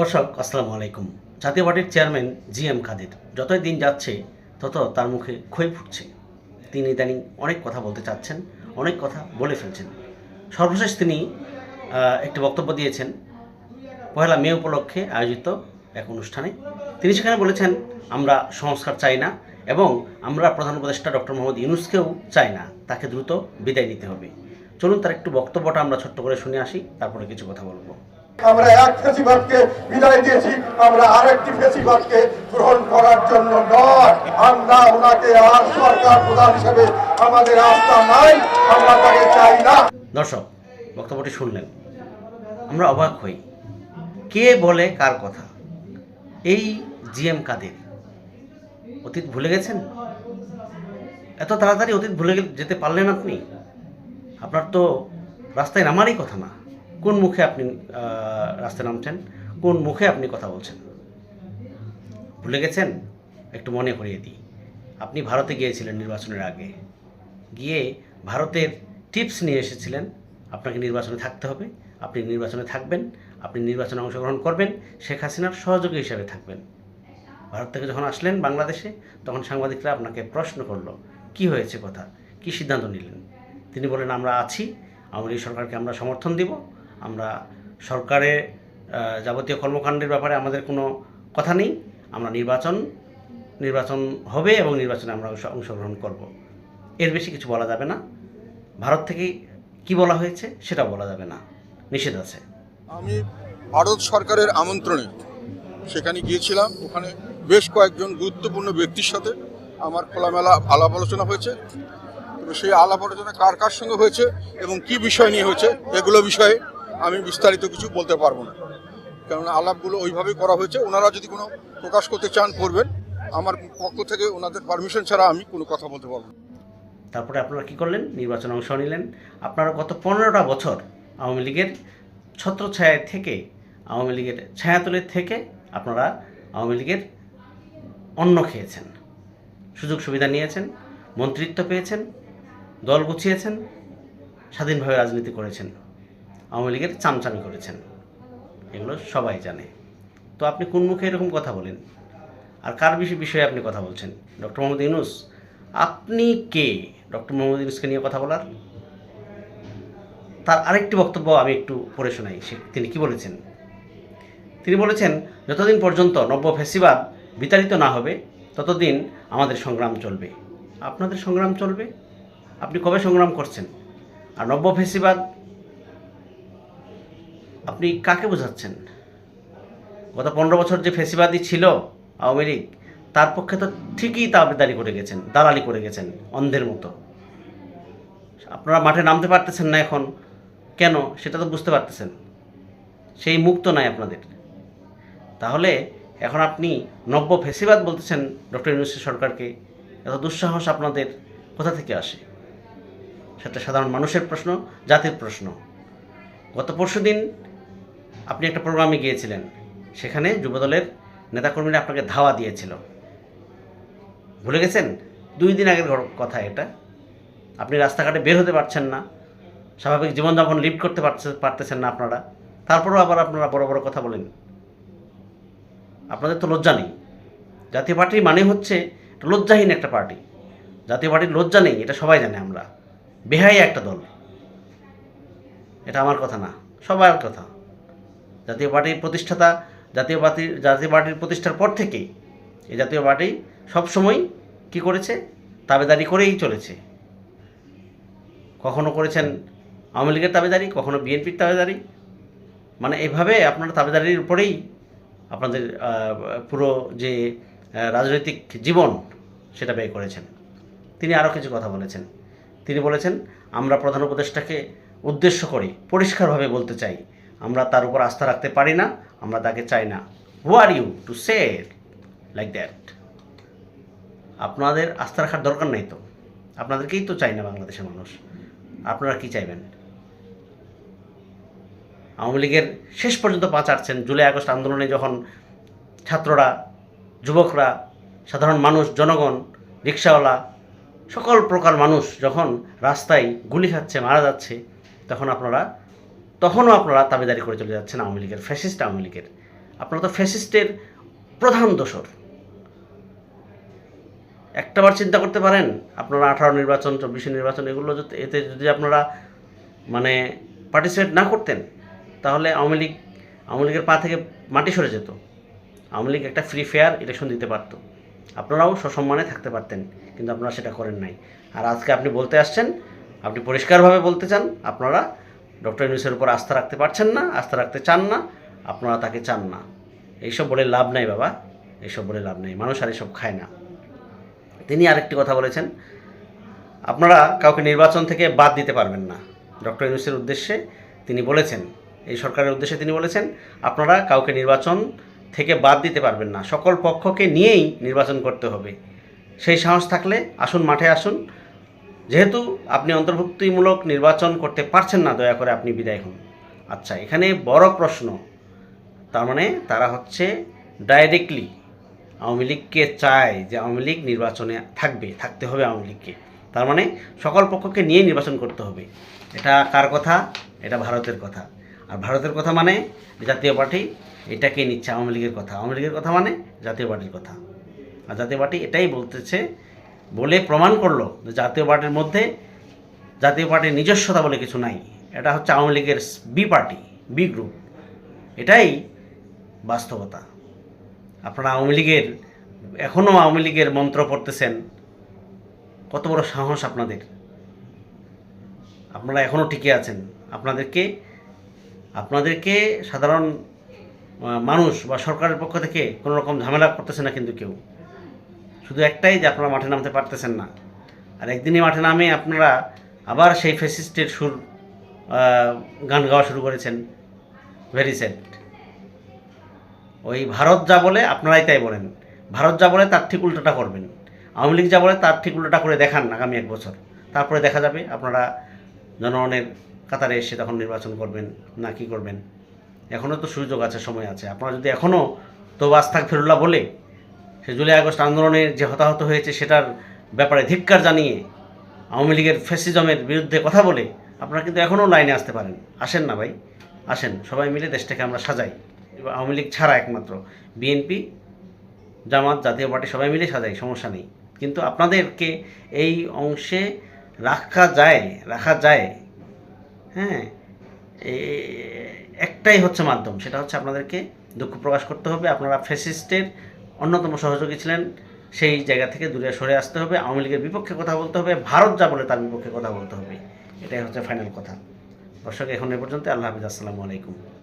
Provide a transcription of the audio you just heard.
দর্শক, আসসালামু আলাইকুম। জাতীয় পার্টির চেয়ারম্যান জি এম কাদের। যতই দিন যাচ্ছে, তত তার মুখে ক্ষয় ফুটছে। তিনি ইদানিং অনেক কথা বলতে চাচ্ছেন, অনেক কথা বলে ফেলছেন। সর্বশেষ তিনি একটি বক্তব্য দিয়েছেন, পহেলা মে উপলক্ষে আয়োজিত এক অনুষ্ঠানে। তিনি সেখানে বলেছেন, আমরা সংস্কার চাই না এবং আমরা প্রধান উপদেষ্টা ডক্টর মোহাম্মদ ইউনুসকেও চাই না। তাকে দ্রুত বিদায় নিতে হবে। চলুন তার একটু বক্তব্যটা আমরা ছোট্ট করে শুনে আসি, তারপরে কিছু কথা বলব। আমরা এক ফেসিবাদকে বিদায় দিয়েছি, আমরা আরেকটি ফেসিবাদকে গ্রহণ করার জন্য নয়। আমরা ওনাকে আর সরকার প্রধান হিসেবে আমাদের আস্থা নাই, আমরা তাকে চাই না। দর্শক, বক্তব্যটি শুনলেন। আমরা অবাক হই। কে বলে কার কথা? এই জিএম কাদের? অতীত ভুলে গেছেন? এত তাড়াতাড়ি অতীত ভুলে যেতে পারলেন আপনি? আপনার তো রাস্তায় নামারই কথা না। কোন মুখে আপনি রাস্তায় নামছেন? কোন মুখে আপনি কথা বলছেন? ভুলে গেছেন? একটু মনে করিয়ে দিই। আপনি ভারতে গিয়েছিলেন নির্বাচনের আগে। গিয়ে ভারতের টিপস নিয়ে এসেছিলেন, আপনাকে নির্বাচনে থাকতে হবে। আপনি নির্বাচনে থাকবেন, আপনি নির্বাচনে অংশগ্রহণ করবেন, শেখ হাসিনার সহযোগী হিসাবে থাকবেন। ভারত থেকে যখন আসলেন বাংলাদেশে, তখন সাংবাদিকরা আপনাকে প্রশ্ন করল, কি হয়েছে কথা? কি সিদ্ধান্ত নিলেন? তিনি বলেন আমরা আছি আওয়ামী এই সরকারকে আমরা সমর্থন দিব আমরা সরকারের যাবতীয় কর্মকাণ্ডের ব্যাপারে আমাদের কোনো কথা নেই। আমরা নির্বাচন নির্বাচন হবে এবং নির্বাচনে আমরা অংশগ্রহণ করব। এর বেশি কিছু বলা যাবে না। ভারত থেকে কি বলা হয়েছে সেটা বলা যাবে না। নিষেধ আছে। আমি ভারত সরকারের আমন্ত্রণে সেখানে গিয়েছিলাম। ওখানে বেশ কয়েকজন গুরুত্বপূর্ণ ব্যক্তির সাথে আমার খোলামেলা আলাপ আলোচনা হয়েছে। সেই আলাপ আলোচনা কার কার সঙ্গে হয়েছে এবং কি বিষয় নিয়ে হয়েছে, এগুলো বিষয়ে আমি বিস্তারিত কিছু বলতে পারব না। কেননা আলাপগুলো ওইভাবেই করা হয়েছে, ওনারা যদি কোনো প্রকাশ করতে চান করবেন। আমার পক্ষ থেকে ওনাদের পারমিশন ছাড়া আমি কোনো কথা বলতে পারব তারপরে আপনারা কি করলেন? নির্বাচনে অংশ নিলেন। আপনারা গত পনেরোটা বছর আওয়ামী লীগের ছত্রছায়া থেকে, আওয়ামী লীগের ছায়াতলের থেকে আপনারা আওয়ামী লীগের অন্ন খেয়েছেন। সুযোগ সুবিধা নিয়েছেন, মন্ত্রিত্ব পেয়েছেন, দল গুছিয়েছেন, স্বাধীনভাবে রাজনীতি করেছেন। আওয়ামী লীগের চামচামি করেছেন। এগুলো সবাই জানে। তো আপনি কোন মুখে এরকম কথা বলেন? আর কার বিষয়ে বিষয়ে আপনি কথা বলছেন? ডক্টর মোহাম্মদ ইউনুস? আপনি কে? ডক্টর মোহাম্মদ ইউনুসকে নিয়ে কথা বলার? তার আরেকটি বক্তব্য আমি একটু পড়ে শোনাই। সে তিনি কি বলেছেন? তিনি বলেছেন, যতদিন পর্যন্ত নব্য ফেসিবাদ বিতাড়িত না হবে, ততদিন আমাদের সংগ্রাম চলবে। আপনাদের সংগ্রাম চলবে? আপনি কবে সংগ্রাম করছেন? আর নব্য ফেসিবাদ আপনি কাকে বোঝাচ্ছেন? গত পনেরো বছর যে ফেসিবাদী ছিল আওয়ামী লীগ, তার পক্ষে তো ঠিকই দাবিদারি করে গেছেন, দালালি করে গেছেন, অন্ধের মতো। আপনারা মাঠে নামতে পারতেছেন না এখন। কেন? সেটা তো বুঝতে পারতেছেন। সেই মুক্ত নাই আপনাদের। তাহলে এখন আপনি নব্য ফেসিবাদ বলতেছেন ডক্টর ইউনুসি সরকারকে, এত দুঃসাহস আপনাদের কোথা থেকে আসে? সেটা সাধারণ মানুষের প্রশ্ন, জাতির প্রশ্ন। গত পরশু দিন আপনি একটা প্রোগ্রামে গিয়েছিলেন। সেখানে যুবদলের নেতাকর্মীরা আপনাকে ধাওয়া দিয়েছিল। ভুলে গেছেন? দুই দিন আগের কথা এটা। আপনি রাস্তাঘাটে বের হতে পারছেন না। স্বাভাবিক জীবনযাপন লিড করতে পারছে পারতেছেন না আপনারা। তারপরেও আবার আপনারা বড় বড় কথা বলেন। আপনাদের তো লজ্জা নেই। জাতীয় পার্টি মানে হচ্ছে লজ্জাহীন একটা পার্টি। জাতীয় পার্টির লজ্জা নেই, এটা সবাই জানে আমরা। বেহাই একটা দল। এটা আমার কথা না সবার কথা। জাতীয় পার্টির প্রতিষ্ঠাতা, জাতীয় পার্টির জাতীয় পার্টির প্রতিষ্ঠার পর থেকে এই জাতীয় পার্টি সবসময় কি করেছে? তাবেদারি করেই চলেছে। কখনো করেছেন আওয়ামী লীগের তাবেদারি, কখনো বিএনপির তাবেদারি। মানে এভাবে আপনারা তাবেদারির উপরেই আপনাদের পুরো যে রাজনৈতিক জীবন সেটা ব্যয় করেছেন। তিনি আরও কিছু কথা বলেছেন। তিনি বলেছেন, আমরা প্রধান উপদেষ্টাকে উদ্দেশ্য করে পরিষ্কারভাবে বলতে চাই আমরা তার উপর আস্থা রাখতে পারি না, আমরা তাকে চাই না। Who are you to say like that আপনাদের আস্থা রাখার দরকার নাই তো। আপনাদেরকেই তো চাই না বাংলাদেশের মানুষ। আপনারা কি চাইবেন? আওয়ামী লীগের শেষ পর্যন্ত পা চাটছেন জুলাই, আগস্ট আন্দোলনে যখন ছাত্ররা, যুবকরা, সাধারণ মানুষ, জনগণ, রিক্সাওয়ালা, সকল প্রকার মানুষ যখন রাস্তায় গুলি খাচ্ছে, মারা যাচ্ছে, তখন আপনারা তখনও আপনারা তাবেদারি করে চলে যাচ্ছেন আওয়ামী লীগের ফ্যাসিস্ট আওয়ামী লীগের। আপনারা তো ফ্যাসিস্টের প্রধান দোসর একটাবার চিন্তা করতে পারেন, আপনারা আঠারো নির্বাচন, চব্বিশে নির্বাচন, এগুলো এতে যদি আপনারা মানে পার্টিসিপেট না করতেন, তাহলে আওয়ামী লীগ আওয়ামী লীগের পা থেকে মাটি সরে যেত। আওয়ামী লীগ একটা ফ্রি ফেয়ার ইলেকশন দিতে পারত। আপনারাও সসম্মানে থাকতে পারতেন, কিন্তু আপনারা সেটা করেন নাই। আর আজকে আপনি বলতে আসছেন, আপনি পরিষ্কারভাবে বলতে চান, আপনারা ডক্টর ইউনুসের উপর আস্থা রাখতে পারছেন না, আস্থা রাখতে চান না, আপনারা তাকে চান না। এইসব বলে লাভ নাই বাবা, এইসব বলে লাভ নেই, মানুষ আর এসব খায় না। তিনি আরেকটি কথা বলেছেন, আপনারা কাউকে নির্বাচন থেকে বাদ দিতে পারবেন না। ডক্টর ইউনুসের উদ্দেশ্যে তিনি বলেছেন, এই সরকারের উদ্দেশ্যে তিনি বলেছেন, আপনারা কাউকে নির্বাচন থেকে বাদ দিতে পারবেন না। সকল পক্ষকে নিয়েই নির্বাচন করতে হবে। সেই সাহস থাকলে আসুন, মাঠে আসুন যেহেতু আপনি অন্তর্ভুক্তিমূলক নির্বাচন করতে পারছেন না, দয়া করে আপনি বিদায় হন। আচ্ছা এখানে বড় প্রশ্ন। তার মানে তারা হচ্ছে ডাইরেক্টলি আওয়ামী লীগকে চায় যে আওয়ামী লীগ নির্বাচনে থাকবে, থাকতে হবে আওয়ামী লীগকে। তার মানে সকল পক্ষকে নিয়ে নির্বাচন করতে হবে। এটা কার কথা? এটা ভারতের কথা। আর ভারতের কথা মানে জাতীয় পার্টি, এটাকে নিচ্ছে আওয়ামী লীগের কথা। আওয়ামী লীগের কথা মানে জাতীয় পার্টির কথা। আর জাতীয় পার্টি এটাই বলতেছে বলে প্রমাণ করল যে জাতীয় পার্টির মধ্যে জাতীয় পার্টির নিজস্বতা বলে কিছু নাই। এটা হচ্ছে আওয়ামী লীগের বি পার্টি, বি গ্রুপ। এটাই বাস্তবতা। আপনারা আওয়ামী লীগের এখনও আওয়ামী লীগের মন্ত্র পড়তেছেন, কত বড় সাহস আপনাদের। আপনারা এখনও টিকে আছেন। আপনাদেরকে আপনাদেরকে সাধারণ মানুষ বা সরকারের পক্ষ থেকে কোনো রকম ঝামেলা করতেছে না কিন্তু কেউ। শুধু একটাই যে আপনারা মাঠে নামতে পারতেছেন না। আর একদিনই মাঠে নামে আপনারা আবার সেই ফেসিস্টের সুর গান গাওয়া শুরু করেছেন। ভেরি স্যাড ওই ভারত যা বলে আপনারাই তাই বলেন। ভারত যা বলে তার ঠিক উল্টোটা করবেন। আওয়ামী লীগ যা বলে তার ঠিক উল্টোটা করে দেখান আগামী এক বছর। তারপরে দেখা যাবে আপনারা জনগণের কাতারে এসে তখন নির্বাচন করবেন না কি করবেন। এখনও তো সুযোগ আছে, সময় আছে। আপনারা যদি এখনও তো আস্থাক ফেরুল্লাহ বলে সে জুলাই আগস্ট আন্দোলনের যে হতাহত হয়েছে সেটার ব্যাপারে ধিক্কার জানিয়ে আওয়ামী লীগের ফ্যাসিজমের বিরুদ্ধে কথা বলে আপনারা কিন্তু এখনও লাইনে আসতে পারেন। আসেন না ভাই, আসেন। সবাই মিলে দেশটাকে আমরা সাজাই। আওয়ামী লীগ ছাড়া একমাত্র। বিএনপি, জামাত, জাতীয় পার্টি সবাই মিলে সাজাই, সমস্যা নেই। কিন্তু আপনাদেরকে এই অংশে রাখা যায় রাখা যায়। হ্যাঁ একটাই হচ্ছে মাধ্যম, সেটা হচ্ছে আপনাদেরকে দুঃখ প্রকাশ করতে হবে। আপনারা ফ্যাসিস্টের অন্যতম সহযোগী ছিলেন। সেই জায়গা থেকে দূরে সরে আসতে হবে, আওয়ামী লীগের বিপক্ষে কথা বলতে হবে, ভারত যা বলে তার বিপক্ষে কথা বলতে হবে। এটাই হচ্ছে ফাইনাল কথা। দর্শক, এখন এ পর্যন্ত আল্লাহ হাফিজ, আসসালামু আলাইকুম।